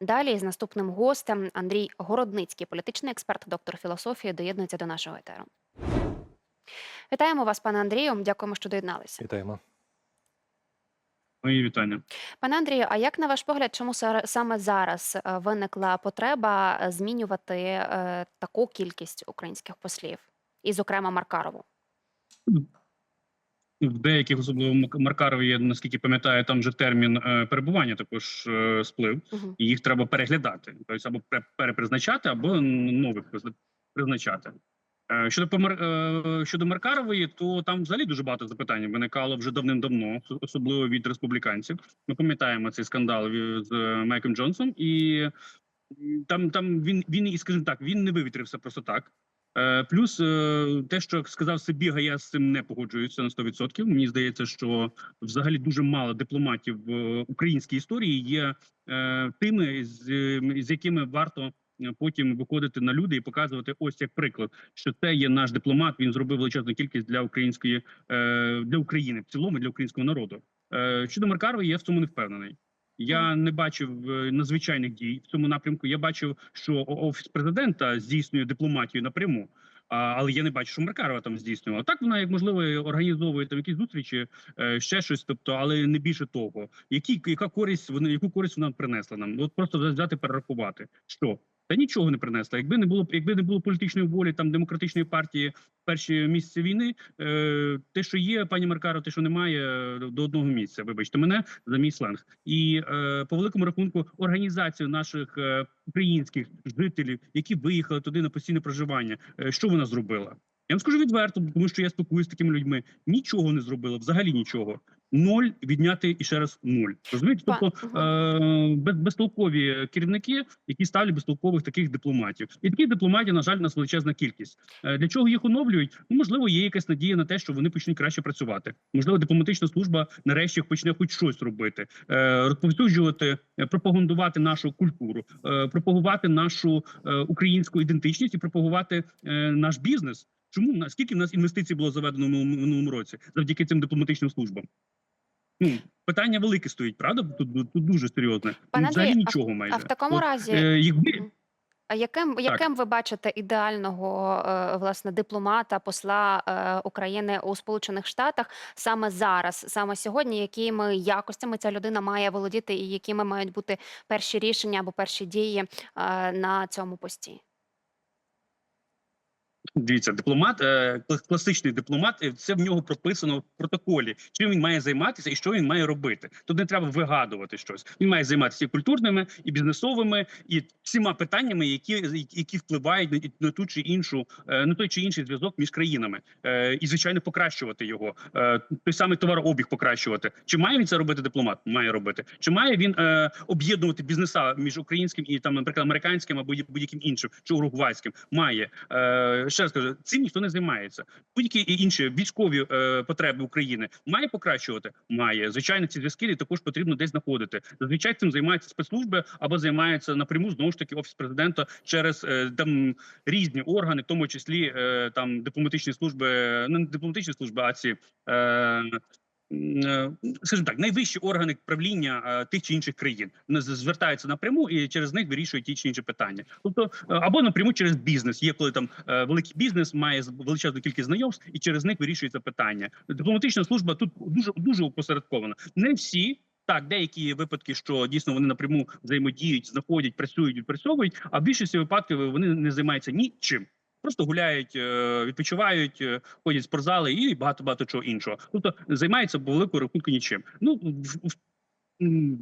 Далі з наступним гостем Андрій Городницький, політичний експерт, доктор філософії, доєднується до нашого етеру. Вітаємо вас, пане Андрію. Дякуємо, що доєдналися. Вітаємо. Мої вітання. Пане Андрію, а як на ваш погляд, чому сар- саме зараз е, виникла потреба е, змінювати е, таку кількість українських послів, і, зокрема, Маркарову? В деяких особливо Маркарові, я наскільки пам'ятаю, там же термін е, перебування також е, сплив, Угу. і їх треба переглядати, тобто або перепризначати, або нових призначати. Е, Щодо помар... е, щодо Маркарової, то там взагалі дуже багато запитань виникало вже давним-давно, особливо від республіканців. Ми пам'ятаємо цей скандал з Майком Джонсом, і там, там він він і скажімо так, він не вивітрився просто так. Е, Плюс е, те, що сказав Сибіга, я з цим не погоджуюся на 100%. Мені здається, що взагалі дуже мало дипломатів в українській історії є е, тими, з, якими варто потім виходити на люди і показувати ось як приклад, що це є наш дипломат. Він зробив величезну кількість для української для України в цілому, для українського народу. Щодо Маркарової, я в цьому не впевнений. Я не бачив е, надзвичайних дій в цьому напрямку. Я бачив, що офіс президента здійснює дипломатію напряму. Але я не бачу, що Маркарова там здійснювала. Так вона як можливо організовує там якісь зустрічі, е, ще щось, тобто, але не більше того. Які яка користь вони, яку користь вона принесла нам? От просто взяти перерахувати. Що та нічого не принесла. Якби не було якби не було політичної волі там демократичної партії перші місяці війни, е, те, що є, пані Маркаро, те, що немає, е, до одного місця. Вибачте мене за мій сленг. І е, по великому рахунку організацію наших е, українських жителів, які виїхали туди на постійне проживання, е, що вона зробила? Я вам скажу відверто, тому що я спілкуюся з такими людьми. Нічого не зробила, взагалі нічого. Ноль відняти і ще раз нуль. Розумієте? Тобто е, без, безтолкові керівники, які ставлять безтолкових таких дипломатів. І таких дипломатів, на жаль, у нас величезна кількість. Е, Для чого їх оновлюють? Ну, можливо, є якась надія на те, що вони почнуть краще працювати. Можливо, дипломатична служба нарешті почне хоч щось робити, е, розповсюджувати, е, пропагандувати нашу культуру, е, пропагувати нашу е, українську ідентичність і пропагувати е, наш бізнес. Чому наскільки в нас інвестицій було заведено в минулому році завдяки цим дипломатичним службам? Ну питання велике стоїть, правда? Тут, тут дуже серйозне. Пане Ну, Взагалі нічого майже. А в такому От, разі, е, якби а яким, яким ви бачите ідеального е, власне дипломата, посла е, України у Сполучених Штатах саме зараз, саме сьогодні, якими якостями ця людина має володіти, і якими мають бути перші рішення або перші дії е, на цьому пості? Дивіться, дипломат, е, класичний дипломат, е, це в нього прописано в протоколі. Чим він має займатися і що він має робити. Тут не треба вигадувати щось. Він має займатися і культурними, і бізнесовими, і всіма питаннями, які які впливають на, на ту чи іншу, е, на той чи інший зв'язок між країнами, і звичайно покращувати його. Той самий товарообіг покращувати. Чи має він це робити дипломат? Має робити. Чи має він об'єднувати бізнеса між українським і там, наприклад, американським або будь-яким іншим чи уругвайським? Має. Ще раз кажу, цим ніхто не займається. Будь-які і інші військові е, потреби України має покращувати. Має звичайно, ці зв'язки також потрібно десь знаходити. Зазвичай цим займаються спецслужби або займаються напряму знову ж таки офіс президента через е, там різні органи, в тому числі е, там дипломатичні служби, ну, не дипломатичні служби, а ці. Е, Скажімо так, найвищі органи правління е, тих чи інших країн звертаються напряму і через них вирішують ті чи інші питання. Тобто е, або напряму через бізнес. Є коли там е, великий бізнес має величезну кількість знайомств, і через них вирішується питання. Дипломатична служба тут дуже дуже опосередкована. Не всі. Так, деякі випадки, що дійсно вони напряму взаємодіють, знаходять, працюють, відпрацьовують. А в більшості випадків вони не займаються нічим. Просто гуляють, е, відпочивають, е, ходять в спортзали і багато багато чого іншого. Тобто займаються по великому рахунку нічим. Ну в-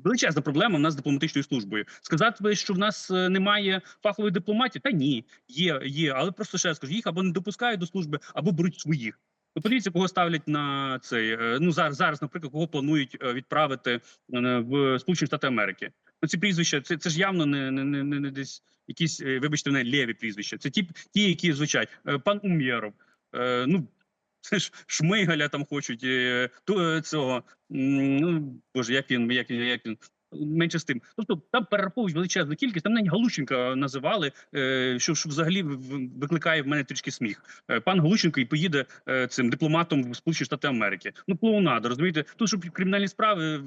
величезна проблема в нас з дипломатичною службою. Сказати, що в нас е, немає фахової дипломатії, та ні, є, є, але просто ще раз їх або не допускають до служби, або беруть своїх. Ви подивіться, кого ставлять на цей. е, Ну зараз, зараз, наприклад, кого планують е, відправити е, в Сполучені Штати Америки. Ну ці прізвища, це, це ж явно не, не, не, не, десь якісь, вибачте, не лєві прізвища. Це ті, ті, які звучать. Пан Умєров. Ну це ж Шмигаля там хочуть цього. Ну боже, як він, як він, як він. Менше з тим. Тобто там перераховують величезну кількість. Там навіть Галущенка називали, е, що, що взагалі викликає в мене трішки сміх. Е, Пан Галущенко і поїде е, цим дипломатом в Сполучені Штати Америки. Ну клоунада, розумієте? Тут щоб кримінальні справи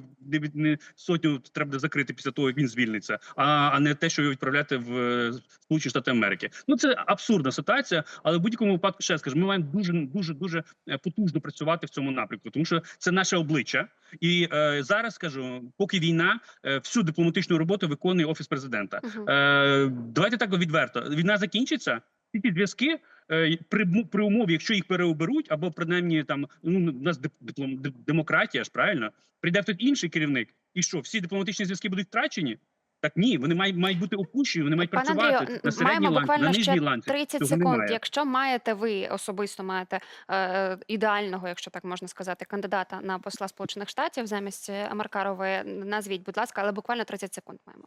не, сотню треба закрити після того, як він звільниться, а, не те, що його відправляти в Сполучені Штати Америки. Ну це абсурдна ситуація, але в будь-якому випадку ще скажу, ми маємо дуже дуже дуже потужно працювати в цьому напрямку, тому що це наше обличчя. І е, зараз скажу, поки війна, е, всю дипломатичну роботу виконує офіс президента. Е, давайте так відверто. Війна закінчиться. Ці зв'язки е, при, при умові, якщо їх переоберуть, або принаймні там ну у нас дип- диплом, демократія ж правильно прийде хтось інший керівник, і що всі дипломатичні зв'язки будуть втрачені? Так ні, вони мають мають бути опущені, вони мають Пане працювати Андрію, на середній маємо ланці, буквально на ще нижній ланці. 30 Цього секунд. немає. Якщо маєте ви особисто маєте е, ідеального, якщо так можна сказати, кандидата на посла Сполучених Штатів замість е, Маркарової, назвіть, будь ласка, але буквально 30 секунд маємо.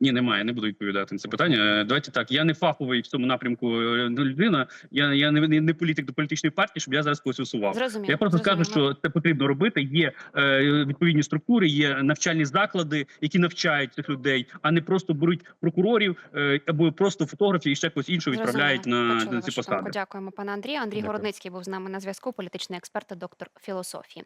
Ні, немає, не буду відповідати на це питання. Е, Давайте так. Я не фаховий в цьому напрямку е, людина. Я, я не, не, політик до політичної партії, щоб я зараз когось усував. Зрозуміло. Я просто скажу, що це потрібно робити. Є е, відповідні структури, є навчальні заклади, які навчають цих людей, а не просто беруть прокурорів е, або просто фотографів і ще когось іншого відправляють Зрозуміло. на, на ці посади. Дякуємо, пане Андрію. Андрій Дякую. Городницький був з нами на зв'язку. Політичний експерт, доктор філософії.